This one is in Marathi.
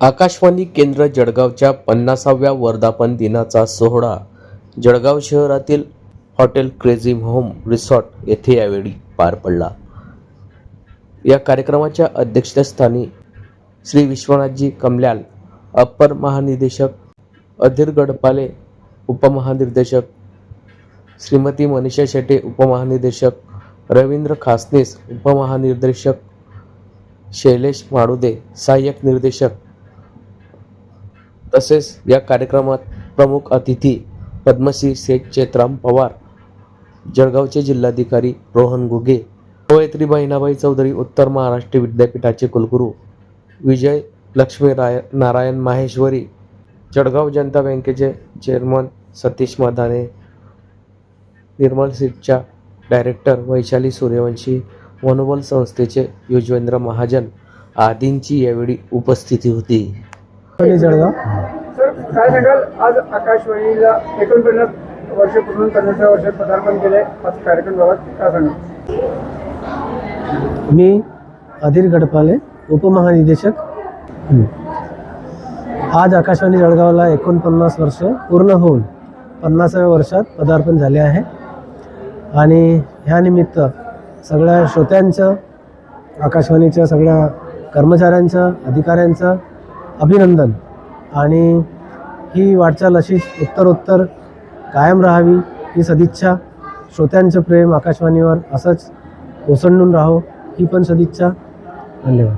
आकाशवाणी केंद्र जळगावच्या पन्नासाव्या वर्धापन दिनाचा सोहळा जळगाव शहरातील हॉटेल क्रेझी होम रिसॉर्ट येथे यावेळी पार पडला. या कार्यक्रमाच्या अध्यक्षस्थानी श्री विश्वनाथजी कमल्याल अप्पर महानिदेशक अधीर गडपाले उपमहानिर्देशक श्रीमती मनीषा शेटे उपमहानिदेशक रवींद्र खासनीस उपमहानिर्देशक शैलेश माडुदे सहाय्यक निर्देशक तसेच या कार्यक्रमात प्रमुख अतिथी पद्मश्री शेख चेतराम पवार जळगावचे जिल्हाधिकारी रोहन गुगे कवयित्री बहिणाबाई चौधरी उत्तर महाराष्ट्र विद्यापीठाचे कुलगुरू विजय लक्ष्मी राय नारायण माहेश्वरी जळगाव जनता बँकेचे चेअरमन सतीश मदाने निर्मल सीटच्या डायरेक्टर वैशाली सूर्यवंशी मनोबल संस्थेचे युजवेंद्र महाजन आदींची यावेळी उपस्थिती होती. जळगाव. सर काय सांगाल? आज आकाशवाणीला एकोणपन्नास वर्ष पूर्ण पन्नासव्या वर्षात पदार्पण केले. आज कार्यक्रमाबाबत काय सांगाल? मी अधीर गडपाले उपमहानिदेशक. आज आकाशवाणी जळगावला एकोणपन्नास वर्ष पूर्ण होऊन पन्नासाव्या वर्षात पदार्पण झाले आहे. आणि ह्यानिमित्त सगळ्या श्रोत्यांचं आकाशवाणीच्या सगळ्या कर्मचाऱ्यांचं अधिकाऱ्यांचं अभिनंदन. आणि ही वाटचाल अशीच उत्तरोत्तर कायम राहावी ही सदिच्छा. श्रोत्यांचं प्रेम आकाशवाणीवर असंच ओसंडून राहो ही पण सदिच्छा. धन्यवाद.